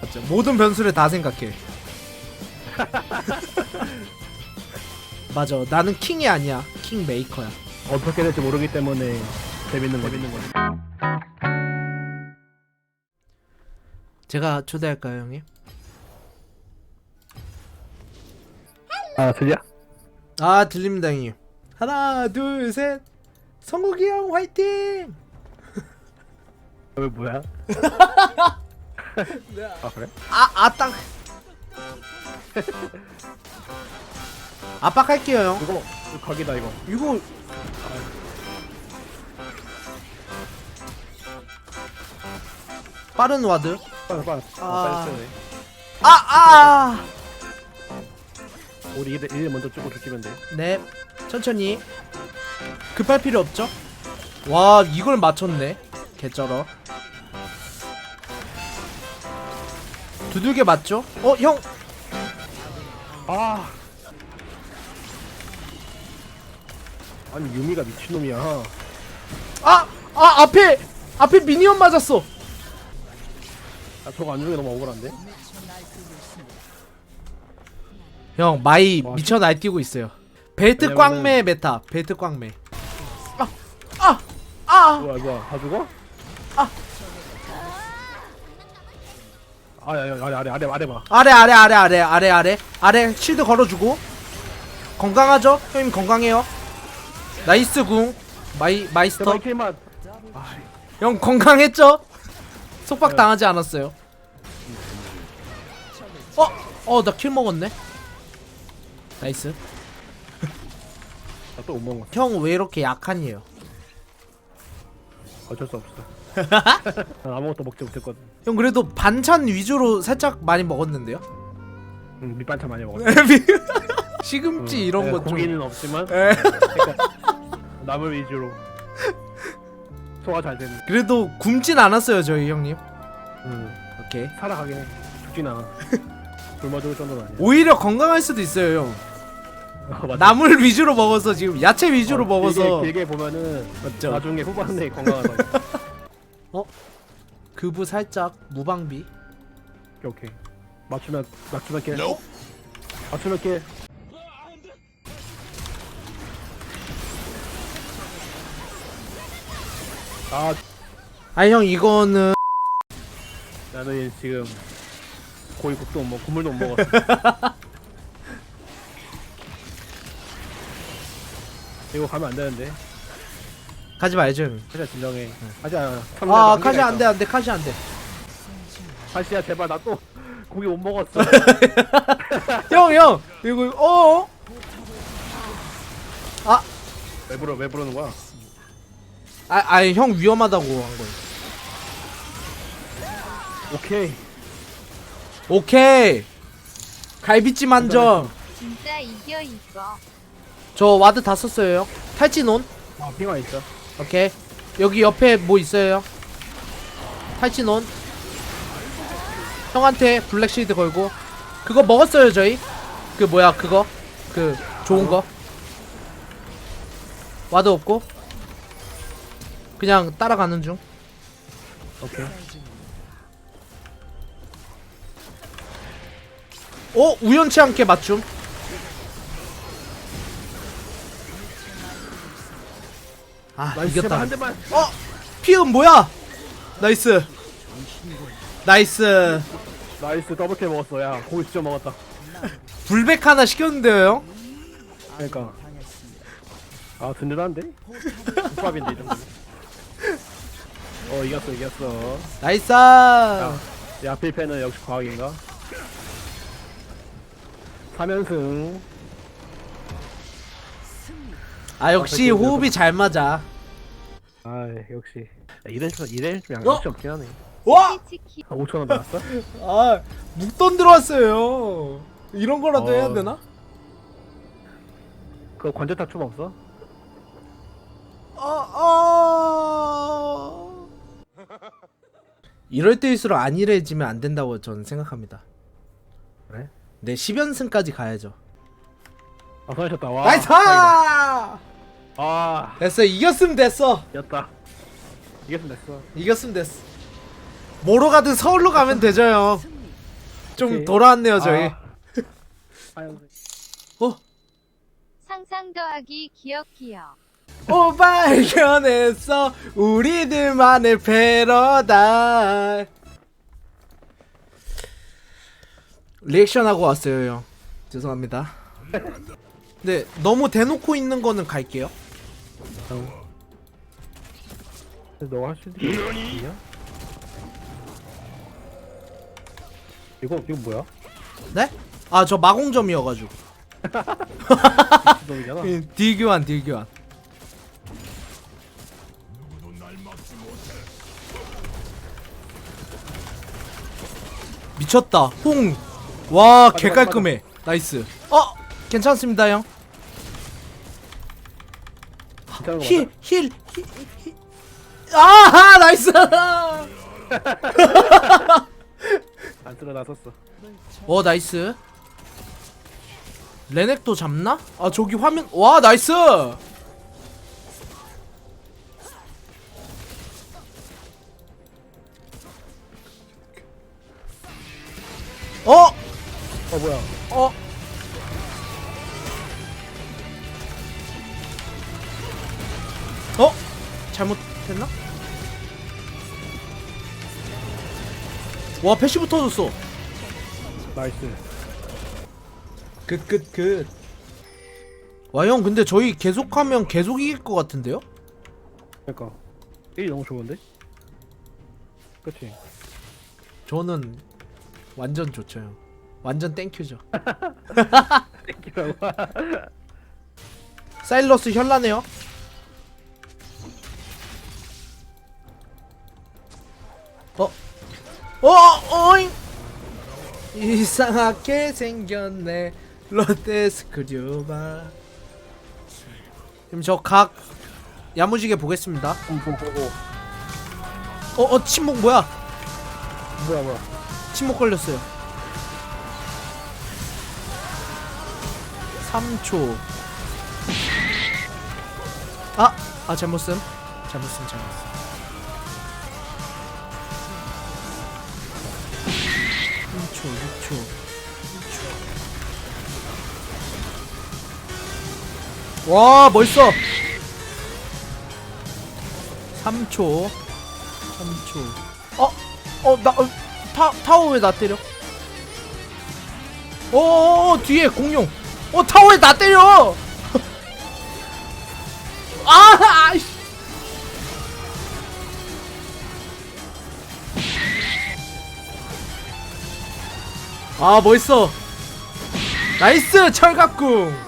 맞죠? 모든 변수를 다 생각해. 맞아. 나는 킹이 아니야. 킹 메이커야. 어떻게 될지 모르기 때문에 재밌는 거 재밌는 거. 제가 초대할까요, 형님? 아 들려? 아, 들립니다, 형님. 하나, 둘, 셋. 성국이 형 화이팅! 왜 뭐야? 아 그래? 아, 아 땅. 압박할게요, 형. 이거 이거 각이다 이거. 이거 빠른 와드. 빨리 빨리. 아. 아. 빨리 쓰네. 아, 아. 우리 이들 일 먼저 찍고 죽이면 돼. 네. 천천히. 급할 필요 없죠? 와, 이걸 맞췄네. 개쩔어. 두들겨 맞죠? 어, 형. 아. 아니 유미가 미친놈이야. 아, 아, 앞에 앞에 미니언 맞았어. 아 저거 안 주는 게 너무 억울한데? 형, 마이 와, 미쳐 날뛰고 있어요. 벨트 왜냐면은- 꽝매 메타. 벨트 꽝매. 아, 아, 아. 뭐야 뭐야 다 죽어? 아. 아야 아래 아래 아래 아래 봐. 아래 아래 아래 아래 아래 아래 아래 실드 걸어주고 건강하죠? 형님 건강해요. 나이스 궁 마이 마이스터 제발 킬만. 형 건강했죠? 속박 당하지 않았어요. 어? 어 나 킬 먹었네. 나이스. 나또못 먹었어. 형 왜 이렇게 약한이에요? 어쩔 수 없어. 난 아무것도 먹지 못했거든. 형 그래도 반찬 위주로 살짝 많이 먹었는데요? 응, 밑반찬 많이 먹었어. 시금치 이런 네, 것 좀. 고기는 없지만 에. 그러니까 나물 위주로 소화 잘 되는. 그래도 굶진 않았어요 저희 형님. 응. 오케이. 살아가긴 해. 죽진 않아. 굶어 죽을 정도는 아니야. 오히려 건강할 수도 있어요 형. 어, 맞아. 나물 위주로 먹어서 지금 야채 위주로 어, 먹어서 길게, 길게 보면은 맞죠? 나중에 후반에 건강하다. 그부 살짝 무방비. 오케이 오케이. 맞추면 맞추면 킬. 맞추면 킬. 아 아니 형 이거는 나는 지금 고기 국도 못 먹, 국물도 못 먹었어. 이거 가면 안 되는데. 가지 말죠. 형. 카시야 진정해. 카시야. 아 카시 안돼 안돼 카시 안돼. 카시야 제발 나 또 고기 못 먹었어. 형형 이거 어? 왜 부러 왜 부르는 거야? 아 아니 형 위험하다고 한 거예요. 오케이. 오케이. 갈비찜 한 점. 진짜 이겨 이거. 저 와드 다 썼어요. 형. 탈진온. 아 핑화 있어. 오케이. 여기 옆에 뭐 있어요? 탈진온. 형한테 블랙실드 걸고. 그거 먹었어요 저희. 그 뭐야 그거. 그 좋은 거. 와드 없고. 그냥 따라가는 중. 오케이. 어 우연치 않게 맞춤. 아 나이스 이겼다. 제발 한 대만. 어 피음 뭐야? 나이스. 나이스. 나이스 더블킬 먹었어. 야 고기 진짜 먹었다. 불백 하나 시켰는데요, 형? 그러니까. 아 든든한데? 국밥인데 이 정도. 어 이겼어 이겼어. 나이스. 야 필패는 역시 과학인가? 3연승. 아 역시 아, 호흡이 잘 맞아. 아 역시. 야, 이래서 이래 좀 어? 양심 없긴 하네. 와! 아, 5천 원 나왔어? 아 묵돈 들어왔어요. 이런 거라도 어. 해야 되나? 그거 관제탑 춤 없어? 아, 아. 이럴 때일수록 안일해지면 안 된다고 저는 생각합니다. 그래? 네, 10연승까지 가야죠. 아 수고하셨다. 와. 나이스! 아 됐어, 이겼으면 됐어. 이겼다. 이겼으면 됐어. 이겼으면 됐어. 뭐로 가든 서울로 가면 되죠, 형. 좀 오케이. 돌아왔네요 저희 아. 어? 상상 더하기 기억 기억. 오 발견했어 우리들만의 패러다이 리액션하고 왔어요 형 죄송합니다 근데 너무 대놓고 있는 거는 갈게요 어. 근데 너가 할 수 있는 게 있냐? 이거 이거 뭐야? 네? 아 저 마공점이어가지고. 딜교환 딜교환. 미쳤다. 홍와 개깔끔해. 나이스. 어 괜찮습니다 형 힐? 힐, 힐, 힐. 아하, 나이스! 안 쓸어 나섰어. 어, 나이스. 레넥도 잡나? 아, 저기 화면, 와, 나이스! 어, 어 뭐야? 어. 어? 잘못했나? 와 패시브 터졌어 나이스. 끝끝끝 와 형 근데 저희 계속하면 계속 이길 것 같은데요? 그러니까 일 너무 좋은데? 그치? 저는 완전 좋죠 형 완전 땡큐죠 땡기라고. 사일러스 현란해요 어? 어? 어잉? 이상하게 생겼네 롯데 스크류바 그럼 저 각 야무지게 보겠습니다 보고 보고. 어? 어 침묵 뭐야 뭐야 뭐야? 침묵 걸렸어요 3초 아! 아 잘못 쓴 잘못 쓴 잘못 쓴 와 멋있어 3초 3초 어? 어, 나, 어, 타, 타워 왜 나 때려? 어, 어, 어, 뒤에 공룡. 어, 타워 에 나 때려! 아, 아이씨. 아, 멋있어. 나이스, 철갑궁.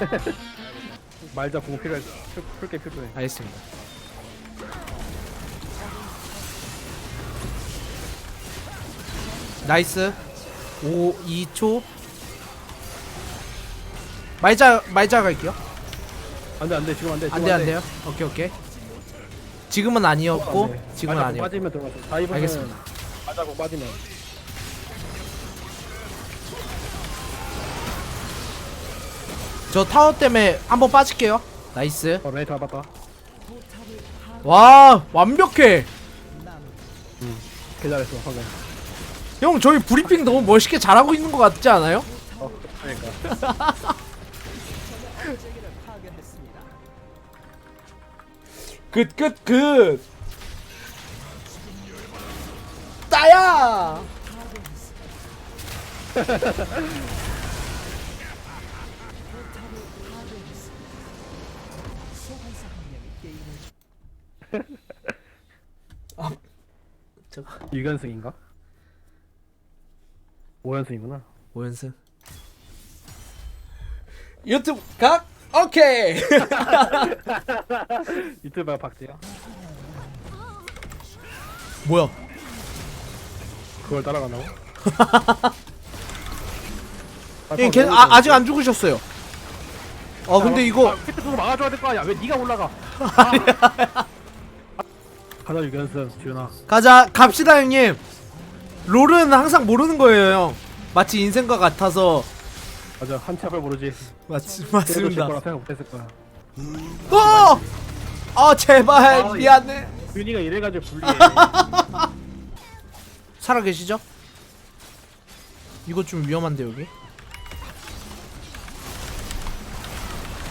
말자 보고 필요해. 풀- 풀게 필요해. 알겠습니다. 나이스. 5, 2초. 말자, 말자 갈게요. 안돼 안돼 지금 안돼. 안 돼, 안 돼요. 오케이, 오케이. 지금은 아니었고, 지금은 아니었고. 빠지면 들어가서. 다이브는 알겠습니다. 맞아고 빠지면. 저 타워 때문에 한번 빠질게요. 나이스. 어 레이 잡았다. 와, 완벽해. 개잘했어 방금. 형, 저희 브리핑 너무 멋있게 잘하고 있는 것 같지 않아요? 어 그러니까. 굿, 굿, 굿. 따야! 아, 저거 6연승인가? 5연승이구나. 5연승. 유튜브 각 오케이. 유튜버 박재야. 뭐야? 그걸 따라간다고? 예, 걔 아, 아직 안 죽으셨어요. 어 근데 이거 피트 두고 막아줘야 될 거 아니야? 왜 네가 올라가? 아. 가자 6연승 지훈아. 가자 갑시다 형님. 롤은 항상 모르는 거예요 형. 마치 인생과 같아서 맞아 한치 앞을 모르지. 그래도 질 맞습니다. 거라 생각 못했을 거야. 어! 아 제발 아, 미안해. 윤이가 이래가지고 불리해. 살아 계시죠? 이거 좀 위험한데 여기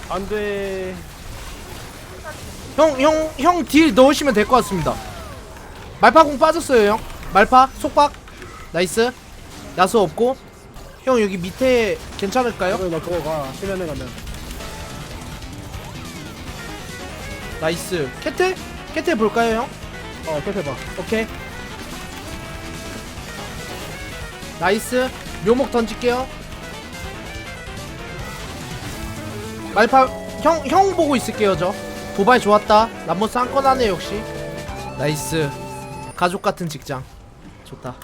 안돼 형 형 형 딜 넣으시면 될 것 같습니다. 말파 공 빠졌어요 형. 말파 속박. 나이스. 야수 없고. 형 여기 밑에 괜찮을까요? 그래 너 그거 가. 수면에 가면. 나이스. 캐틀? 캐틀 볼까요 형? 어 끝에 봐. 오케이. 나이스. 묘목 던질게요. 말파 형 형 보고 있을게요 저 도발 좋았다. 람모스 한건 하네 역시. 나이스. 가족 같은 직장. 좋다.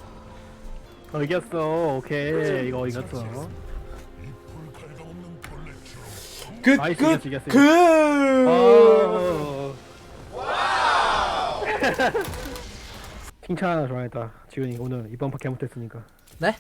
어 이겼어. 오케이. 이거 이겼어. 나이스, 이겼어, 이겼어, 그 어. 칭찬 하나 좋아했다. 지훈이 오늘 이번 파케 못했으니까. 네?